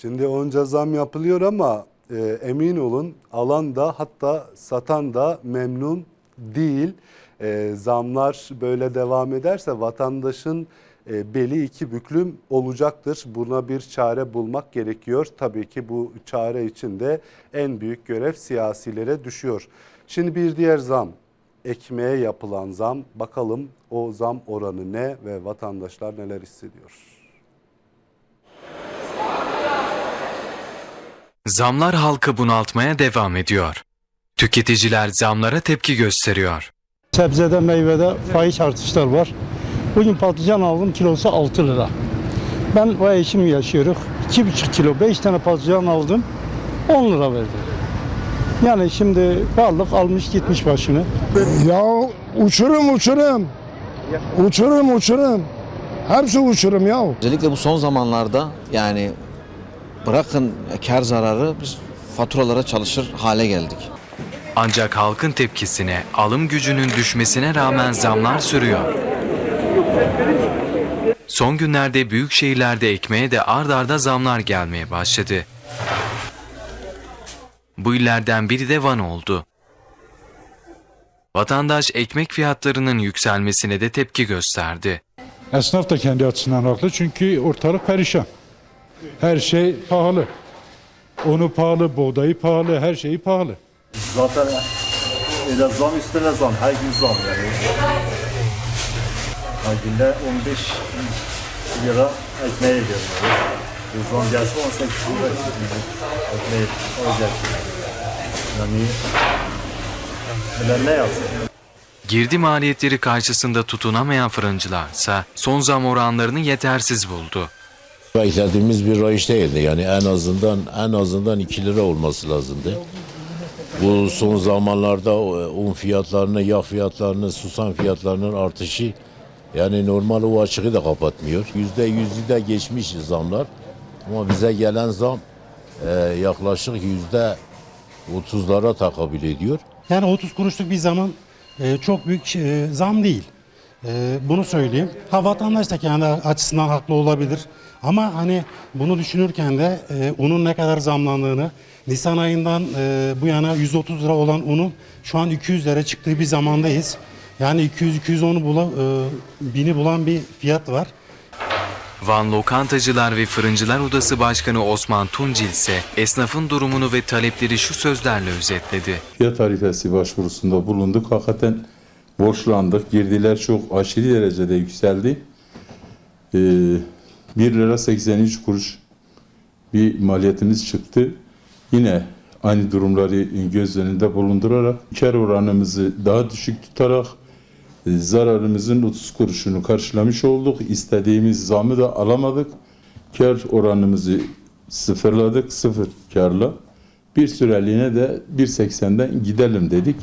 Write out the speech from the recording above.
Şimdi onca zam yapılıyor ama e, emin olun alan da hatta satan da memnun değil. E, zamlar böyle devam ederse vatandaşın e, beli iki büklüm olacaktır. Buna bir çare bulmak gerekiyor. Tabii ki bu çare için de en büyük görev siyasilere düşüyor. Şimdi bir diğer zam ekmeğe yapılan zam bakalım o zam oranı ne ve vatandaşlar neler hissediyor? Zamlar halkı bunaltmaya devam ediyor. Tüketiciler zamlara tepki gösteriyor. Sebzede, meyvede fahiş artışlar var. Bugün patlıcan aldım kilosu 6 lira. Ben ve eşim yaşıyoruz. 2,5 kilo 5 tane patlıcan aldım 10 lira verdi. Yani şimdi varlık almış gitmiş başını. Ya uçurum uçurum. Uçurum uçurum. Hepsi uçurum ya. Özellikle bu son zamanlarda yani bırakın kar zararı biz faturalara çalışır hale geldik. Ancak halkın tepkisine, alım gücünün düşmesine rağmen zamlar sürüyor. Son günlerde büyük şehirlerde ekmeğe de ard arda zamlar gelmeye başladı. Bu illerden biri de Van oldu. Vatandaş ekmek fiyatlarının yükselmesine de tepki gösterdi. Esnaf da kendi açısından haklı çünkü ortalık perişan. Her şey pahalı. Onu pahalı, buğdayı pahalı, her şeyi pahalı. Zaten öyle zam üstüne zam, her gün zam yani. Her günde 15 lira ekmeğe ediyorum. Yani. Bir zam gelse 18 lira ekmeğe olacak. Yani öyle ne yapsın? Girdi maliyetleri karşısında tutunamayan fırıncılarsa son zam oranlarını yetersiz buldu. Beklediğimiz bir rayış değildi. Yani en azından en azından 2 lira olması lazımdı. Bu son zamanlarda o- un fiyatlarını, yağ fiyatlarını, susam fiyatlarının artışı yani normal o açığı da kapatmıyor. Yüzde yüzü de geçmiş zamlar. Ama bize gelen zam e, yaklaşık yüzde otuzlara takabül ediyor. Yani 30 kuruşluk bir zaman e, çok büyük e, zam değil. E, bunu söyleyeyim. Ha vatandaş da kendi açısından haklı olabilir. Ama hani bunu düşünürken de e, unun ne kadar zamlandığını, Nisan ayından e, bu yana 130 lira olan unun şu an 200 lira çıktığı bir zamandayız. Yani 200-210'u bula, e, bini bulan bir fiyat var. Van Lokantacılar ve Fırıncılar Odası Başkanı Osman Tuncil ise esnafın durumunu ve talepleri şu sözlerle özetledi. Fiyat tarifesi başvurusunda bulunduk. Hakikaten borçlandık. Girdiler çok aşırı derecede yükseldi. Ee, 1 lira 83 kuruş bir maliyetimiz çıktı. Yine aynı durumları göz önünde bulundurarak kar oranımızı daha düşük tutarak e, zararımızın 30 kuruşunu karşılamış olduk. İstediğimiz zamı da alamadık. Kar oranımızı sıfırladık. Sıfır karla. Bir süreliğine de 1.80'den gidelim dedik.